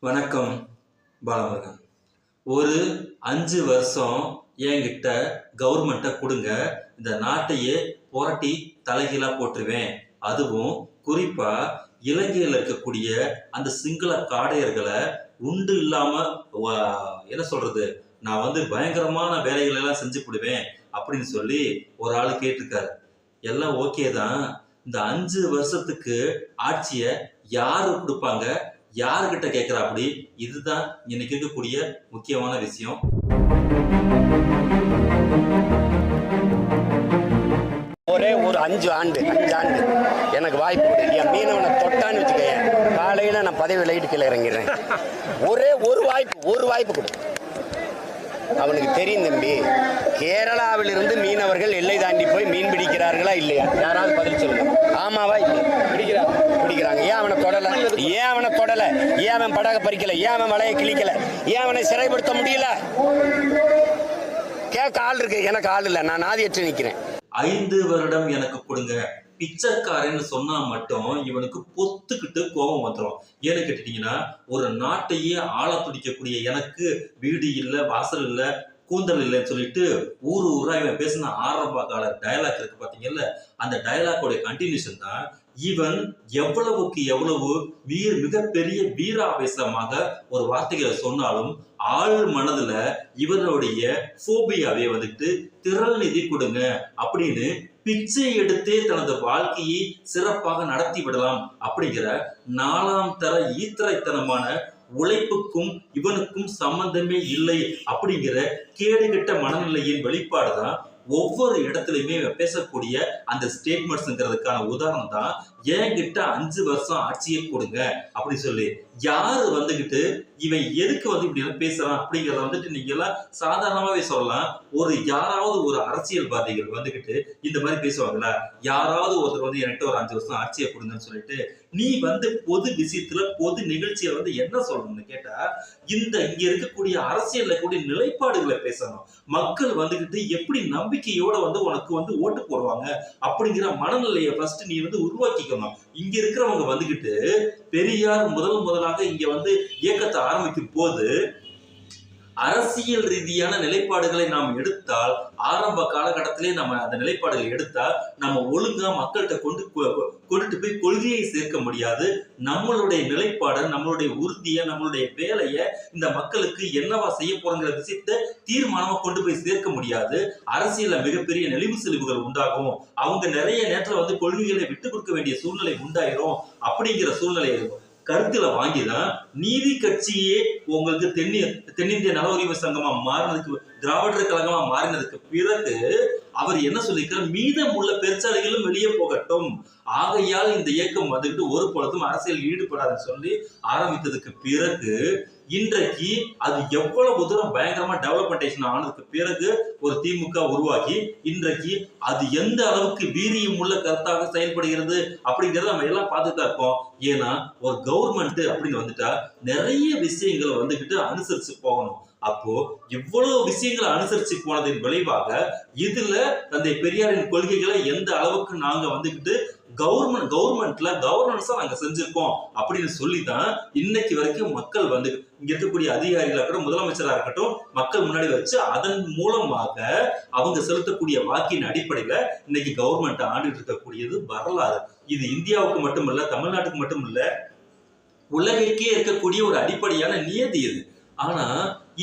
வணக்கம் பாலமுருகன். ஒரு அஞ்சு வருஷம் என்கிட்ட கவர்மெண்ட்டை கொடுங்க. இந்த நாட்டையே புரட்டி தலைகீழாக போட்டுருவேன். அதுவும் குறிப்பாக இலங்கையில் இருக்கக்கூடிய அந்த சிங்கள காடையர்களை உண்டு இல்லாமல் வா- என்ன சொல்கிறது நான் வந்து பயங்கரமான வேலைகளெல்லாம் செஞ்சு விடுவேன் அப்படின்னு சொல்லி ஒரு ஆள் கேட்டிருக்காரு. எல்லாம் ஓகே தான். இந்த அஞ்சு வருஷத்துக்கு ஆட்சியை யாரு கொடுப்பாங்க? யாருக்கிட்ட கேட்குற அப்படி இதுதான் இன்னைக்கு இருக்கக்கூடிய முக்கியமான விஷயம். ஒரே ஒரு அஞ்சு ஆண்டு அஞ்சு ஆண்டு எனக்கு வாய்ப்பு என் மீனவனை தொட்டான்னு வச்சுக்கேன் காலையில் நான் பதவி விலகிட்டு கீழே இறங்கிடுறேன். ஒரே ஒரு வாய்ப்பு ஒரு வாய்ப்பு கொடு. அவனுக்கு தெரியும் தம்பி கேரளாவிலிருந்து மீனவர்கள் எல்லை தாண்டி போய் மீன் பிடிக்கிறார்களா இல்லையா? யாராவது பதில் சொல்லுங்க. ஆமாவா இல்லையா? பிடிக்கிறாங்க. பிடிக்கிறாங்க. ஏன் அவனை தொடல? ஏன் அவனை ஏன் அவன் படக பறிக்கல ஏன் அவன் வலையை கிழிக்கல. ஏன் அவனை சிறைப்படுத்த முடியல. கேட்க ஆள் இருக்கு எனக்கு ஆள் இல்லை நான் நாதியற்று நிற்கிறேன் ஐந்து வருடம் எனக்கு கொடுங்க. பிச்சைக்காரன்னு சொன்னா மட்டும் இவனுக்கு பொத்துக்கிட்டு கோபம் வந்துடும் ஏன்னு கேட்டுட்டீங்கன்னா ஒரு நாட்டையே ஆள துடிக்கக்கூடிய எனக்கு வீடு இல்லை வாசல் இல்லை கூந்தல் இல்லைன்னு சொல்லிட்டு ஊர் ஊரா இவன் பேசின ஆரம்ப கால டயலாக் இருக்கு பாத்தீங்கல்ல அந்த டயலாக்கோட கண்டினியூஷன் தான் இவன் எவ்வளவுக்கு எவ்வளவு வீர் மிகப்பெரிய வீராவேசமாக ஒரு வார்த்தைகளை சொன்னாலும் ஆள் மனதுல இவனுடைய ஃபோபியாவே வந்துட்டு திரள் நிதி கொடுங்க அப்படின்னு பிச்சை எடுத்தே தனது வாழ்க்கையை சிறப்பாக நடத்தி விடலாம் அப்படிங்கிற நாலாம் தர ஈத்திரைத்தனமான உழைப்புக்கும் இவனுக்கும் சம்பந்தமே இல்லை அப்படிங்கிற கேடுகெட்ட மனநிலையின் வெளிப்பாடு தான் ஒவ்வொரு இடத்துலையுமே பேசக்கூடிய அந்த ஸ்டேட்மெண்ட்ஸ்ங்கிறதுக்கான உதாரணம் தான் என்கிட்ட அஞ்சு வருஷம் ஆட்சியை கொடுங்க அப்படி சொல்லி யாரு வந்துகிட்டு இவன் எதுக்கு வந்து இப்படி எல்லாம் பேசுறான் அப்படிங்கறத வந்துட்டு நீங்க எல்லாம் சாதாரணமாவே சொல்லலாம். ஒரு யாராவது ஒரு அரசியல்வாதிகள் வந்துகிட்டு இந்த மாதிரி பேசுவாங்களா யாராவது ஒருத்தர் வந்து என்கிட்ட ஒரு அஞ்சு வருஷம் ஆட்சியை கொடுங்கன்னு சொல்லிட்டு நீ வந்து பொது விஷயத்துல பொது நிகழ்ச்சியை வந்து என்ன சொல்லணும்னு கேட்டா இந்த இங்க இருக்கக்கூடிய அரசியல்ல கூடிய நிலைப்பாடுகளை பேசணும். மக்கள் வந்துகிட்டு எப்படி நம்பிக்கையோட வந்து உனக்கு வந்து ஓட்டு போடுவாங்க அப்படிங்கிற மனநிலையை ஃபர்ஸ்ட் நீ வந்து உருவாக்கிக்கணும். இங்க இருக்கிறவங்க வந்துகிட்டு பெரியார் முதல் முதலாக இங்க வந்து இயக்கத்தை ஆரம்பிக்கும் போது அரசியல் ரீதியான நிலைப்பாடுகளை நாம் எடுத்தால் ஆரம்ப காலகட்டத்திலே நம்ம அந்த நிலைப்பாடுகளை எடுத்தால் நம்ம ஒழுங்கா மக்கள்கிட்ட கொண்டு கொண்டுட்டு போய் கொள்கையை சேர்க்க முடியாது. நம்மளுடைய நிலைப்பாடை நம்மளுடைய உறுதியை நம்மளுடைய வேலையை இந்த மக்களுக்கு என்னவா செய்ய போறோங்கிற விஷயத்த தீர்மானமா கொண்டு போய் சேர்க்க முடியாது. அரசியல மிகப்பெரிய நெளிவு செழிவுகள் உண்டாகும். அவங்க நிறைய நேரத்துல வந்து கொள்கைகளை விட்டு கொடுக்க வேண்டிய சூழ்நிலை உண்டாயிரும். அப்படிங்கிற சூழ்நிலை கருத்துல வாங்கிதான் நீதி கட்சியே உங்களுக்கு தென்னி தென்னிந்திய நல உரிமை சங்கமா மாறினதுக்கு திராவிடர் கழகமா மாறினதுக்கு பிறகு அவர் என்ன சொல்லியிருக்கார்? உள்ள பெருச்சாலைகளும் வெளியே போகட்டும். ஆகையால் இந்த இயக்கம் வந்துட்டு ஒரு பொழுதும் அரசியல் ஈடுபடாதுன்னு சொல்லி ஆரம்பித்ததுக்கு பிறகு இன்றைக்கு அது எவ்வளவு தூரம் பயங்கரமா டெவலப்மெண்டேஷன் ஆனதுக்கு பிறகு ஒரு திமுக உருவாகி இன்றைக்கு அது எந்த அளவுக்கு வீரியம் உள்ள கருத்தாக செயல்படுகிறது அப்படிங்கறத நம்ம எல்லாம் பார்த்துட்டு இருக்கோம். ஏன்னா ஒரு கவர்மெண்ட் அப்படின்னு வந்துட்டா நிறைய விஷயங்களை வந்துகிட்டு அனுசரிச்சு போகணும். அப்போ இவ்வளவு விஷயங்களை அனுசரிச்சு போனதின் விளைவாக இதுல தந்தை பெரியாரின் கொள்கைகளை எந்த அளவுக்கு நாங்க வந்துகிட்டு கவர்மெண்ட் கவர்மெண்ட்ல கவர்னன்ஸா நாங்க செஞ்சிருக்கோம் அப்படின்னு சொல்லி தான் இன்னைக்கு வரைக்கும் மக்கள் வந்து இங்க இருக்கக்கூடிய அதிகாரிகளா இருக்கட்டும் முதலமைச்சரா இருக்கட்டும் மக்கள் முன்னாடி வச்சு அதன் மூலமாக அவங்க செலுத்தக்கூடிய வாக்கின் அடிப்படையில இன்னைக்கு கவர்மெண்ட் ஆண்டுட்டு இருக்கக்கூடியது வரலாறு. இது இந்தியாவுக்கு மட்டும் தமிழ்நாட்டுக்கு மட்டுமல்ல உலகிற்கே இருக்கக்கூடிய ஒரு அடிப்படையான நியதி இது. ஆனா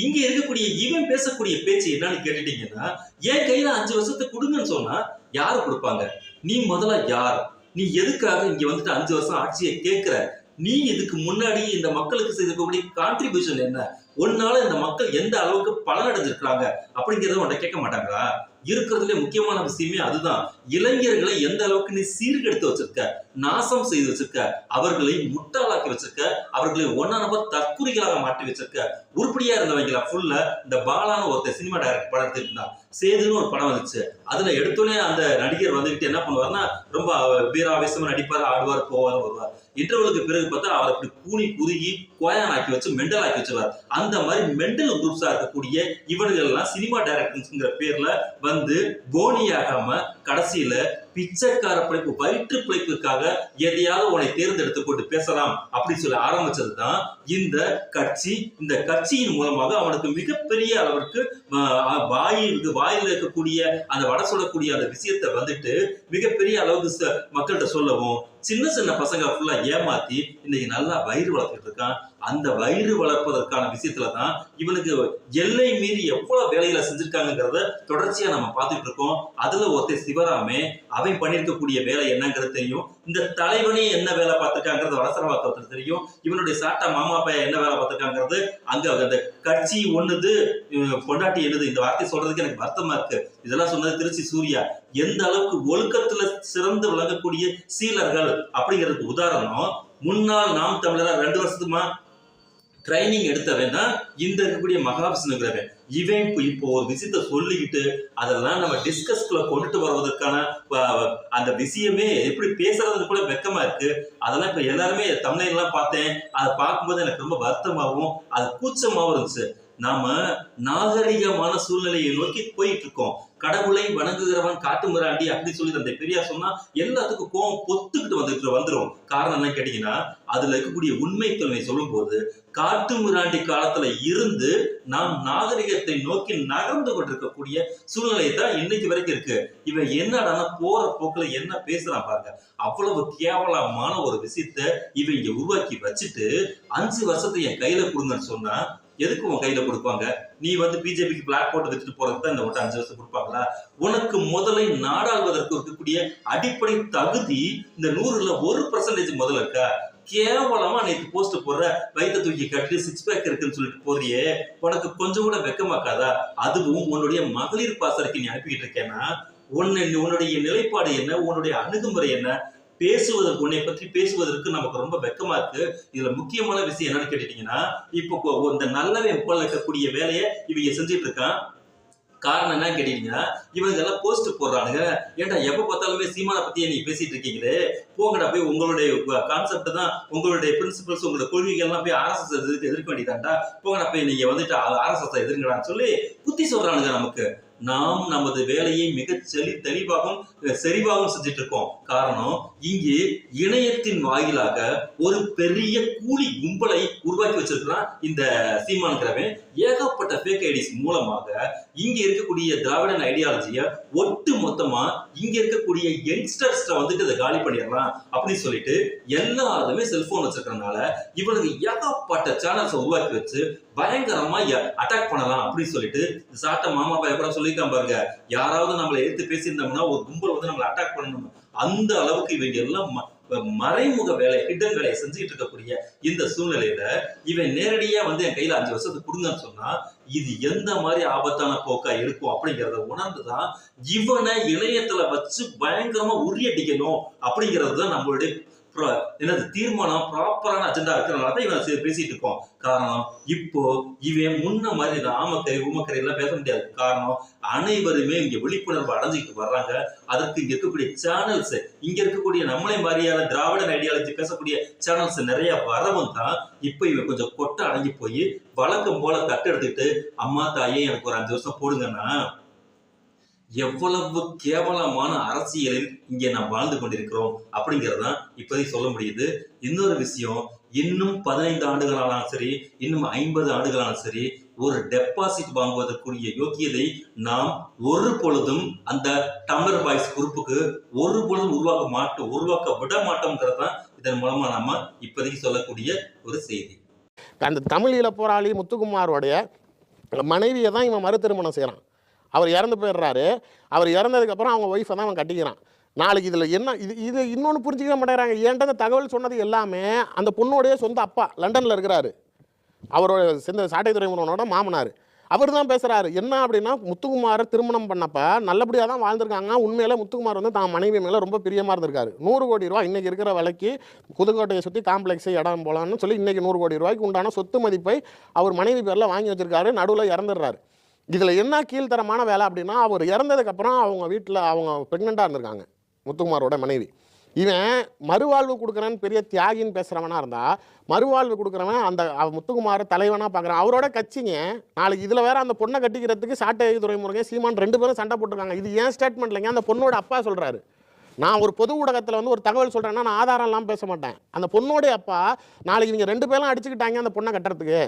இங்க இருக்கக்கூடிய இவன் பேசக்கூடிய பேச்சு என்னன்னு கேட்டுட்டீங்கன்னா என் கையில அஞ்சு வருஷத்துக்கு கொடுங்கன்னு சொன்னா யாரு கொடுப்பாங்க? நீ முதல்ல யார்? நீ எதுக்காக இங்க வந்துட்டு அஞ்சு வருஷம் ஆட்சியை கேட்கிற? நீ இதுக்கு முன்னாடி இந்த மக்களுக்கு செய்திருக்கக்கூடிய கான்ட்ரிபியூஷன் என்ன? உன்னால இந்த மக்கள் எந்த அளவுக்கு பலனடைஞ்சிருக்கிறாங்க? அப்படிங்கறத உன்கிட்ட கேட்க மாட்டாங்களா? இருக்கிறதுல முக்கியமான விஷயமே அதுதான். இளைஞர்களை எந்த அளவுக்கு நீ சீர்கெடுத்து வச்சிருக்க நாசம் செய்து வச்சிருக்க அவர்களை முட்டாளாக்கி வச்சிருக்க அவர்களை ஒன்னா நபர் தற்குறிகளாக மாற்றி வச்சிருக்க உருப்படியா இருந்தவங்கள ஃபுல்லா இந்த பாலான ஒருத்தர் சினிமா டைரக்ட் படம் எடுத்துருந்தான் சேதுன்னு ஒரு படம் வந்துச்சு. அதுல எடுத்தோடனே அந்த நடிகர் வந்துகிட்டு என்ன பண்ணுவாருன்னா ரொம்ப வீராவேசமா நடிப்பார் ஆடுவார் போவார் வருவார். இன்டர்வலுக்கு பிறகு பார்த்தா அவர் அப்படி கூனி குறுகி கோயானாக்கி வச்சு மெண்டலாக்கி வச்சிருவார் அந்த அந்த மாதிரி மெண்டல் குரூப்ஸா இருக்கக்கூடிய இவர்கள் எல்லாம் சினிமா டைரக்டர்ஸ்ங்கிற பேர்ல வந்து வந்து போனியாகாம கடைசியில பிச்சைக்கார பிழைப்பு வயிற்று பிழைப்புக்காக எதையாவது உன்னை தேர்ந்தெடுத்து போட்டு பேசலாம் அப்படின்னு சொல்லி ஆரம்பிச்சது தான் இந்த கட்சி. இந்த கட்சியின் மூலமாக அவனுக்கு மிகப்பெரிய அளவிற்கு வாயிலுக்கு வாயில் இருக்கக்கூடிய அந்த வடை சொல்லக்கூடிய அந்த விஷயத்தை வந்துட்டு மிகப்பெரிய அளவுக்கு மக்கள்கிட்ட சொல்லவும் சின்ன சின்ன பசங்க ஃபுல்லா ஏமாத்தி இன்னைக்கு நல்லா வயிறு வளர்த்துட்டு இருக்கான். அந்த வயிறு வளர்ப்பதற்கான விஷயத்துல தான் இவனுக்கு எல்லை மீறி எவ்வளவு வேலைகளை செஞ்சிருக்காங்கிறத தொடர்ச்சியா நம்ம பார்த்துட்டு இருக்கோம். அதுல ஒருத்தர் சிவராமே அவன் பண்ணியிருக்கக்கூடிய வேலை என்னங்கிறது தெரியும். இந்த தலைவனே என்ன வேலை பார்த்திருக்காங்கிறது வளசரவாக்கத்தில் தெரியும். இவனுடைய சாட்டா மாமா பையன் என்ன வேலை பார்த்திருக்காங்கிறது அங்க அந்த கட்சி ஒண்ணுது பொண்டாட்டி என்னது இந்த வார்த்தை சொல்றதுக்கு எனக்கு வருத்தமா இருக்கு. இதெல்லாம் சொன்னது திருச்சி சூர்யா. எந்த அளவுக்கு ஒழுக்கத்துல சிறந்து விளங்கக்கூடிய சீலர்கள் அப்படிங்கிறதுக்கு உதாரணம் முன்னாள் நாம் தமிழரா ரெண்டு வருஷத்துமா ட்ரைனிங் எடுத்தவன் தான் இந்த இருக்கக்கூடிய மகாவிஷ்ணுங்கிறவன். இவன் இப்போ இப்போ ஒரு விஷயத்த சொல்லிக்கிட்டு அதெல்லாம் நம்ம டிஸ்கஸ்குள்ள கொண்டுட்டு வருவதற்கான அந்த விஷயமே எப்படி பேசுறது கூட வெக்கமா இருக்கு. அதெல்லாம் இப்போ எல்லாருமே தமிழ்லாம் பார்த்தேன். அதை பார்க்கும்போது எனக்கு ரொம்ப வருத்தமாகவும் அது கூச்சமாகவும் இருந்துச்சு. நாம நாகரிகமான சூழ்நிலையை நோக்கி போயிட்டு இருக்கோம். கடவுளை வணங்குகிறவன் காட்டு மிராண்டி அப்படி சொல்லி அந்த பெரியார் சொன்னா எல்லாத்துக்கும் கோவம் பொத்துக்கிட்டு வந்துட்டு வந்துரும். காரணம் என்ன கேட்டீங்கன்னா அதுல இருக்கக்கூடிய உண்மை தன்மை சொல்லும்போது காட்டு மிராண்டி காலத்துல இருந்து நாம் நாகரிகத்தை நோக்கி நகர்ந்து கொண்டிருக்கக்கூடிய சூழ்நிலை தான் இன்னைக்கு வரைக்கும் இருக்கு. இவன் என்னடா போற போக்குல என்ன பேசுறான் பாருங்க. அவ்வளவு கேவலமான ஒரு விஷயத்த இவன் இங்க உருவாக்கி வச்சுட்டு அஞ்சு வருஷத்தை என் கையில கொடுங்கன்னு சொன்னா எதுக்கு உன் கையில கொடுப்பாங்க? நீ வந்து பிஜேபிக்கு பிளாக் போட்டு வச்சுட்டு போறதுக்கு தான் இந்த ஓட்டு அஞ்சு வருஷம் கொடுப்பாங்களா? உனக்கு முதலை நாடாளுவதற்கு இருக்கக்கூடிய அடிப்படை தகுதி இந்த நூறுல ஒரு பர்சன்டேஜ் முதல்ல இருக்கா? கேவலமா நேற்று போஸ்ட் போடுற வயிற்ற தூக்கி கட்டி சிக்ஸ் பேக் இருக்குன்னு சொல்லிட்டு போறியே. உனக்கு கொஞ்சம் கூட வெக்கமாக்காதா? அதுவும் உன்னுடைய மகளிர் பாசறைக்கு நீ அனுப்பிக்கிட்டு இருக்கேன்னா உன்னை உன்னுடைய நிலைப்பாடு என்ன? உன்னுடைய அணுகுமுறை என்ன? பேசுவதற்கு உன்னை பற்றி பேசுவதற்கு நமக்கு ரொம்ப வெக்கமா இருக்கு. இதுல முக்கியமான விஷயம் என்னன்னு கேட்டீங்கன்னா இப்போ இந்த நல்லவன் போல இருக்கக்கூடிய வேலையை இவங்க செஞ்சுட்டு இருக்கான். காரணம் என்ன கேட்டீங்கன்னா இவங்க எல்லாம் போஸ்ட் போடுறானுங்க. ஏன்டா எப்ப பார்த்தாலுமே சீமானை பத்தியே நீ பேசிட்டு இருக்கீங்களே? போங்கடா போய் உங்களுடைய கான்செப்ட் தான் உங்களுடைய பிரின்சிபல்ஸ் உங்களுடைய கொள்கைகள்லாம் போய் ஆர்எஸ்எஸ் எதிர்க்க எதிர்க்க வேண்டியதாண்டா போங்கடா போய் நீங்க வந்துட்டு ஆர்எஸ்எஸ் எதிர்ங்கடான்னு சொல்லி புத்தி சொல்றானுங்க நமக்கு. நாம் நமது வேலையை மிக செலி தெளிவாகவும் செறிவாகவும் செஞ்சுட்டு இருக்கோம் காரணம் இங்கே இணையத்தின் வாயிலாக ஒரு பெரிய கூலி கும்பலை உருவாக்கி வச்சிருக்கிறான் இந்த சீமான்கிறவன் ஏகப்பட்ட ஃபேக் ஐடிஸ் மூலமாக இங்க இருக்கக்கூடிய திராவிடன் ஐடியாலஜியை ஒட்டு மொத்தமா இங்க இருக்கக்கூடிய யங்ஸ்டர்ஸ்ட வந்துட்டு இதை காலி பண்ணிடலாம் அப்படின்னு சொல்லிட்டு எல்லாருமே செல்போன் வச்சிருக்கறனால இவனுக்கு ஏகப்பட்ட சேனல்ஸை உருவாக்கி வச்சு பயங்கரமா அட்டாக் பண்ணலாம் அப்படின்னு சொல்லிட்டு இந்த சாட்ட மாமா பைய கூட சொல்லியிருக்கான் பாருங்க. யாராவது நம்மளை எடுத்து பேசியிருந்தோம்னா ஒரு கும்பல் வந்து நம்மளை அட்டாக் பண்ணணும். அந்த அளவுக்கு இவங்க எல்லாம் மறைமுக வேலை ஹிடன் வேலையை செஞ்சுக்கிட்டு இருக்கக்கூடிய இந்த சூழ்நிலையில இவன் நேரடியா வந்து என் கையில அஞ்சு வருஷத்துக்கு கொடுங்கன்னு சொன்னா இது எந்த மாதிரி ஆபத்தான போக்கா இருக்கும் அப்படிங்கறத உணர்ந்துதான் இவனை இணையத்துல வச்சு பயங்கரமா உரியடிக்கணும் அப்படிங்கிறது தான் நம்மளுடைய என்னது தீர்மானம் ப்ராப்பரான அஜெண்டா இருக்கிறனால தான் இவன் பேசிட்டு இருக்கோம். காரணம் இப்போ இவன் முன்ன மாதிரி ராமக்கரை உமக்கரை எல்லாம் பேச முடியாது. காரணம் அனைவருமே இங்க விழிப்புணர்வு அடைஞ்சிக்கிட்டு வர்றாங்க. அதற்கு இங்க இருக்கக்கூடிய சேனல்ஸ் இங்க இருக்கக்கூடிய நம்மளே மாதிரியான திராவிடன் ஐடியாலஜி பேசக்கூடிய சேனல்ஸ் நிறைய வரவும் தான் இப்போ இவன் கொஞ்சம் கொட்டை அடங்கி போய் வழக்கம் போல தட்டு எடுத்துக்கிட்டு அம்மா தாயே எனக்கு ஒரு அஞ்சு வருஷம் போடுங்கன்னா எவ்வளவு கேவலமான அரசியலில் இங்கே நாம் வாழ்ந்து கொண்டிருக்கிறோம் அப்படிங்கிறது தான் இப்போதைக்கு சொல்ல முடியுது. இன்னொரு விஷயம் இன்னும் பதினைந்து ஆண்டுகளானாலும் சரி இன்னும் ஐம்பது ஆண்டுகளானாலும் சரி ஒரு டெபாசிட் வாங்குவதற்குரிய யோக்கியதை நாம் ஒரு பொழுதும் அந்த டம்ளர் பாய்ஸ் குரூப்புக்கு ஒரு பொழுதும் உருவாக்க மாட்டோம் உருவாக்க விட மாட்டோம்ங்கிறது தான் இதன் மூலமா நாம இப்போதைக்கு சொல்லக்கூடிய ஒரு செய்தி. அந்த தமிழீழ போராளி முத்துக்குமாரோடைய மனைவியை தான் இவன் மறு திருமணம் செய்கிறான் அவர் இறந்து போயிடுறாரு. அவர் இறந்ததுக்கப்புறம் அவங்க ஒய்ஃபை தான் அவன் கட்டிக்கிறான். நாளைக்கு இதில் என்ன இது இது இன்னொன்று புரிஞ்சிக்க மாட்டேங்கிறாங்க. ஏன்ட்ட தகவல் சொன்னது எல்லாமே அந்த பொண்ணுடைய சொந்த அப்பா லண்டனில் இருக்கிறாரு. அவரோட சேர்ந்த சாட்டை துறைமுகனோட மாமனார். அவர் தான் பேசுகிறாரு என்ன அப்படின்னா முத்துக்குமாரை திருமணம் பண்ணப்போ நல்லபடியாக தான் வாழ்ந்திருக்காங்க. உண்மையில் முத்துக்குமார் வந்து தான் மனைவி மேலே ரொம்ப பிரியமாக இருந்திருக்காரு. நூறு கோடி ரூபா இன்றைக்கி இருக்கிற விலைக்கு புதுக்கோட்டையை சுற்றி காம்ப்ளெக்ஸை இடம் போகலான்னு சொல்லி இன்றைக்கி நூறு கோடி ரூபாய்க்கு உண்டான சொத்து மதிப்பை அவர் மனைவி பேரில் வாங்கி வச்சிருக்காரு. நடுவில் இறந்துடுறாரு. இதில் என்ன கீழ்த்தரமான வேலை அப்படின்னா அவர் இறந்ததுக்கப்புறம் அவங்க வீட்டில் அவங்க ப்ரெக்னெண்ட்டாக இருந்திருக்காங்க முத்துக்குமாரோட மனைவி. இவன் மறுவாழ்வு கொடுக்குறேன்னு பெரிய தியாகின்னு பேசுகிறவனாக இருந்தால் மறுவாழ்வு கொடுக்குறவன் அந்த அவ தலைவனாக பார்க்குறான் அவரோட கட்சிங்க நாளைக்கு இதில் வேற அந்த பொண்ணை கட்டிக்கிறதுக்கு சாட்டை துறைமுருகன் சீமான் ரெண்டு பேரும் சண்டை போட்டிருக்காங்க. இது ஏன் ஸ்டேட்மெண்ட் இல்லைங்க? அந்த பொண்ணோட அப்பா சொல்கிறாரு நான் ஒரு பொது ஊடகத்தில் வந்து ஒரு தகவல் சொல்கிறேன்னா நான் ஆதாரம்லாம் பேச மாட்டேன். அந்த பொண்ணோடைய அப்பா நாளைக்கு இவங்க ரெண்டு பேரும் அடிச்சுக்கிட்டாங்க அந்த பொண்ணை கட்டுறதுக்கு.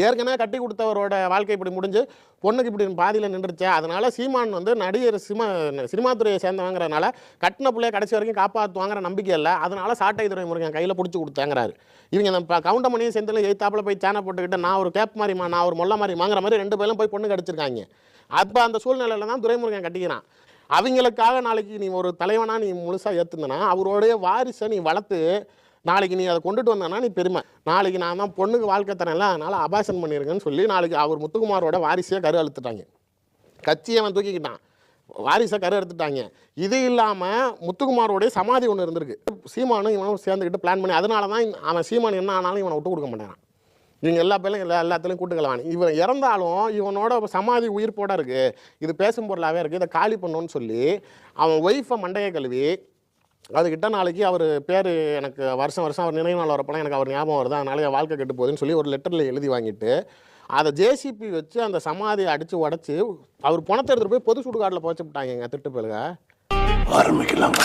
ஏற்கனவே கட்டி கொடுத்தவரோட வாழ்க்கை இப்படி முடிஞ்சு பொண்ணுக்கு இப்படி பாதியில் நின்றுச்சு அதனால் சீமான் வந்து நடிகர் சினிமா சினிமா துறையை சேர்ந்தவங்கிறனால கட்டின பிள்ளைய கடைசி வரைக்கும் காப்பாற்றுவாங்கிற நம்பிக்கை இல்லை. அதனால் சாட்டை துறை முருகன் கையில் பிடிச்சி கொடுத்தாங்கிறாரு. இவங்க நம்ம கவுண்டமணியும் செந்தில் எய்த்தாப்பில் போய் சேனை போட்டுக்கிட்டு நான் ஒரு கேப் மாதிரிமா நான் ஒரு மொல்ல மாதிரி மாதிரி ரெண்டு பேரும் போய் பொண்ணு கடிச்சிருக்காங்க அப்போ அந்த சூழ்நிலையில தான் துரைமுருகன் கட்டிக்கிறான். அவங்களுக்காக நாளைக்கு நீ ஒரு தலைவனாக நீ முழுசாக ஏற்றுந்தனா அவருடைய வாரிசை நீ வளர்த்து நாளைக்கு நீ அதை கொண்டுட்டு வந்தானா நீ பெருமை. நாளைக்கு நான் தான் பொண்ணுக்கு வாழ்க்கை தரேன்ல அதனால் அபாசன் பண்ணியிருக்கேன்னு சொல்லி நாளைக்கு அவர் முத்துக்குமாரோட வாரிசையை கரு அழுத்துட்டாங்க. கட்சியை அவன் தூக்கிக்கிட்டான். வாரிசை கரு எடுத்துட்டாங்க இது இல்லாமல் முத்துக்குமாரோடைய சமாதி ஒன்று இருந்திருக்கு. சீமானும் இவனும் சேர்ந்துக்கிட்டு பிளான் பண்ணி அதனால தான் அவன் சீமான் என்ன ஆனாலும் இவனை விட்டு கொடுக்க மாட்டான் இவங்க எல்லா பேரும் எல்லா எல்லாத்துலேயும் கூட்டுக்கலவான் இவன் இறந்தாலும் இவனோட சமாதி உயிர்ப்போட இருக்குது இது பேசும் பொருளாகவே இருக்குது இதை காலி பண்ணுன்னு சொல்லி அவன் ஒய்ஃபை மண்டையை கழுவி அதுக்கிட்ட நாளைக்கு அவர் பேர் எனக்கு வருஷம் வருஷம் அவர் நினைவு நாள் வரப்போலாம் எனக்கு அவர் ஞாபகம் வருது. அதனால என் வாழ்க்கை கெட்டு போகுதுன்னு சொல்லி ஒரு லெட்டரில் எழுதி வாங்கிட்டு அதை ஜேசிபி வச்சு அந்த சமாதியை அடித்து உடச்சி அவர் பணத்தை எடுத்துகிட்டு போய் பொது சுடுகாட்டில் போச்சு விட்டாங்க திட்டு பிள்ளைங்க ஆரம்பிக்கலாம்